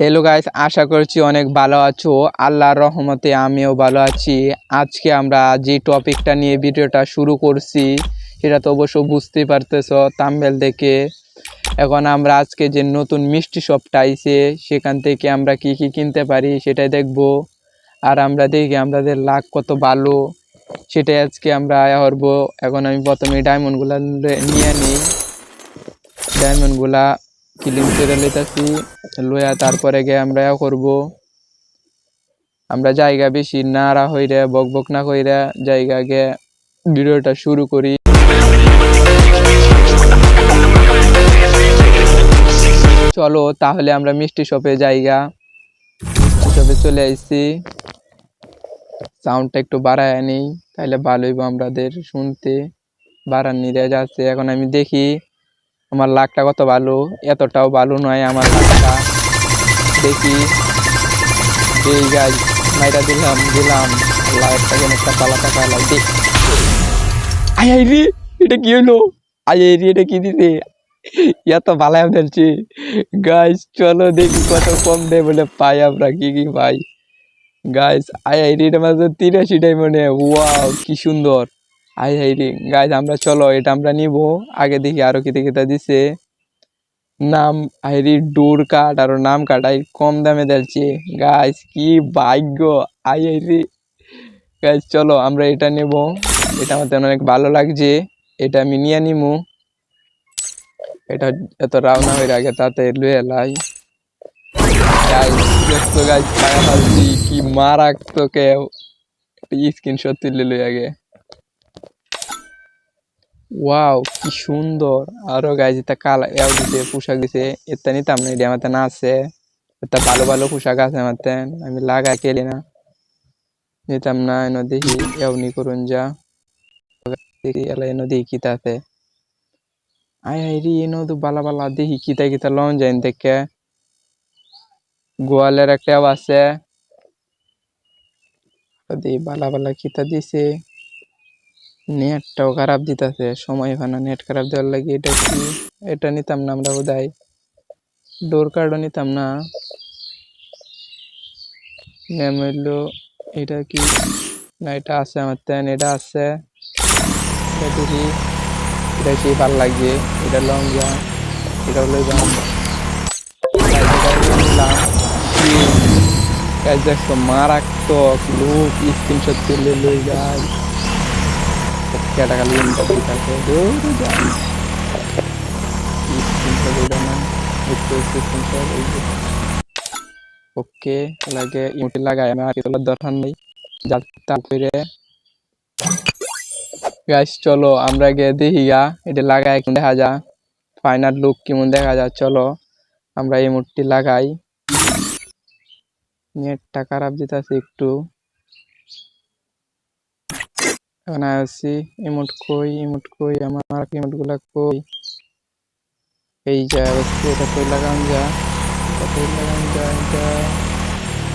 Hello guys আশা করছি অনেক ভালো আছো। আল্লাহর রহমতে আমিও ভালো আছি। আজকে আমরা যে টপিকটা নিয়ে ভিডিওটা শুরু করছি, সেটা তো অবশ্য বুঝতেই পারতেছ তাম্বেল দেখে। এখন আমরা আজকে যে নতুন মিষ্টি শপটা আইছে, সেখান থেকে আমরা কি কি কিনতে পারি সেটাই দেখব। আর আমরা দেখি আমাদের লাখ কত ভালো, সেটাই আজকে আমরা আয়া করব এখন আমি প্রথমে ডায়মন্ডগুলা নিয়ে নিই। ডায়মন্ডগুলা ক্লিন করে লইতাছি লইয়া তারপরে গিয়ে আমরা করব। আমরা জায়গা বেশি নাড়া হইরে, বক বক না কইরা জায়গা গিয়ে ভিডিওটা শুরু করি। চলো তাহলে আমরা মিষ্টি শপে জায়গা। শপে চলে আইছি। সাউন্ডটা একটু বাড়ায় নেই তাহলে ভালো হইব আমাদের শুনতে। বাড়ান নিয়ে যাচ্ছে এখন আমি দেখি। আমার লাকটা কত ভালো এতটাও ভালো নয় আমার লাকটা দেখি। এই গাছ মাইরা দিলাম দিলাম। একটা যেন একটা পালা টাকা দেখ। আই আই রে, এটা কি হলো আই আই রে, এটা কি দিতে এত ভালো ফেলছি। গাছ চলো দেখি কত কম দেয় বলে পাই আমরা কি কি পাই। গাছ আই আই রে, এটা মাত্র তিরাশিটাই মনে ওয়াও কি সুন্দর। আই হাই, রে। গাইজ আমরা চলো, এটা আমরা নিব। আগে দেখি আরও কিতে কিতা দিছে। নাম আইরি ডোর কাট আর নাম কাট আই কম দামে দিচ্ছে গাইজ কি ভাগ্য। আই আই রে। গাইজ চলো, আমরা এটা নেব। এটা আমাদের অনেক ভালো লাগছে। এটা আমি নিয়ে নিমু। এটা এত রাওনা হয়ে আগে তাতে লুয়ে লাই। গাইজ দেখতো গাইজ কি মারাক তোকে স্ক্রিনশট তুলে লই আগে। ওয়াও কি সুন্দর। আরও গাইজ এটা কালা, এও দিছে, পোশাক দিছে, এটা নিতাম না, এটা আমার না আছে। এটা ভালো ভালো পোশাক আছে আমার আমি লাগাই, কেলি না। নিতাম না, এনে দেখি, এও নি করুন যা। দেখি, এলা এনে দেখি কিতা আছে। আই আই রি, এনে তো বালা বালা, দেখি কিতা কিতা লন যাইন দেখে। গোয়ালের একটাও আছে। বালা বালা কিতা দিছে। নেটটাও খারাপ দিতেছে, সময় হয় না নেট খারাপ দেওয়ার লাগে, এটা কি? এটা নিতাম না আমরা বোধহয়। ডোর কার্ডও নিতাম না। নেম এটা কি? না, এটা আছে আমার তেন এটা আছে। এটা কি? ভালো লাগছে এটা লং যা এটা হলো মারাত্মক লোক স্ক্রিনশট তুলে লই যায় oke lagi ইমোটি লাগাই দরকার নেই করে গাইস চলো, আমরা গিয়ে দেখি গা, এটা লাগাই দেখা যা ফাইনাল লুক কেমন দেখা যায়, চলো, আমরা এই মূর্তি লাগাই। নেটটা খারাপ দিতেছে একটু। এখন আসি ইমোট কই ইমোট কই, আমার ইমোটগুলা কই? এই যা এটা কই লাগান যা, এটা কই লাগান যা, এটা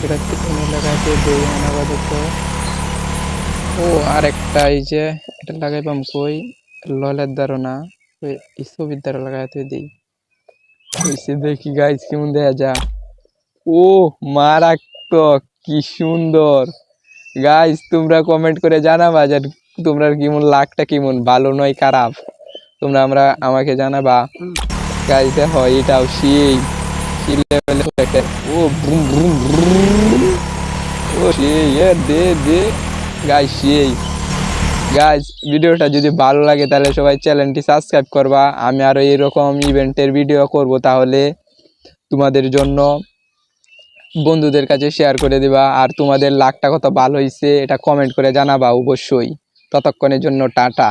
এটা এনে লাগাইতে দেই আপাতত? ও আর একটা এই যে, এটা লাগাইবাম কই? ললের দ্বারা না ছবির দ্বারা লাগাইতে দিই। দেখি গাইজ কেমন দেয়া যা। ও, মারাত্মক, কি সুন্দর। গাইজ তোমরা কমেন্ট করে জানাবা যে তোমরা কেমন, লাকটা কেমন? ভালো নয়, খারাপ? তোমরা আমরা, আমাকে জানাবা। গাইজ দেখো, এটাও সেই ও বুম বুম ও, সেই দে দে। গাই সেই। গাইজ ভিডিওটা যদি ভালো লাগে, তাহলে সবাই চ্যানেলটি সাবস্ক্রাইব করবা। আমি আরও এরকম ইভেন্টের ভিডিও করব, তাহলে তোমাদের জন্য বন্ধুদের কাছে শেয়ার করে দিবা। আর তোমাদের লাকটা কত ভালো হয়েছে এটা কমেন্ট করে জানাবা অবশ্যই। ততক্ষণের জন্য টাটা।